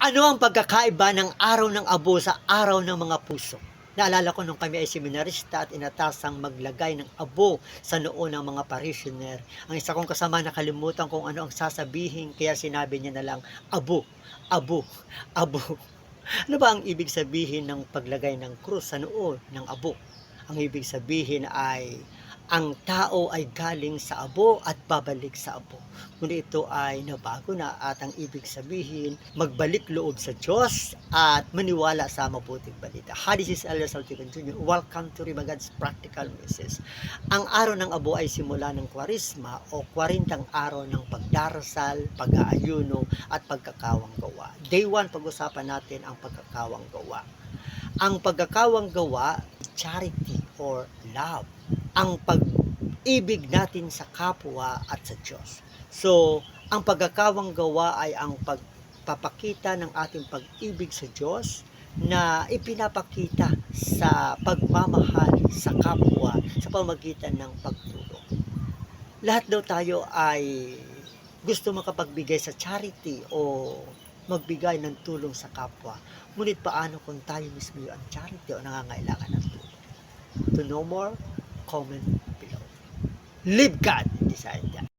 Ano ang pagkakaiba ng araw ng abo sa araw ng mga puso? Naalala ko nung kami ay seminarista at inatasang maglagay ng abo sa noo ng mga parishioner. Ang isa kong kasama nakalimutan kung ano ang sasabihin kaya sinabi niya na lang, abo, abo, abo. Ano ba ang ibig sabihin ng paglagay ng krus sa noo ng abo? Ang ibig sabihin ay ang tao ay galing sa abo at babalik sa abo. Ngunit ito ay nabago na at ang ibig sabihin, magbalik loob sa Diyos at maniwala sa mabuting balita. Hi, this is Elder Saltigan Jr. Welcome to Rimagad's Practical Message. Ang araw ng abo ay simula ng kwarisma o 40 araw ng pagdarasal, pag-aayuno at pagkakawang gawa. Day 1, pag-usapan natin ang pagkakawang gawa. Ang pagkakawang gawa, charity or love ang pag-ibig natin sa kapwa at sa Diyos. So, ang pagkakawang gawa ay ang pagpapakita ng ating pag-ibig sa Diyos na ipinapakita sa pagmamahal sa kapwa sa pamagitan ng pagtulong. Lahat daw tayo ay gusto makapagbigay sa charity o magbigay ng tulong sa kapwa. Ngunit paano kung tayo mismo ang charity o nangangailangan ng tulong? To know more, comment below. Live God! Decide that.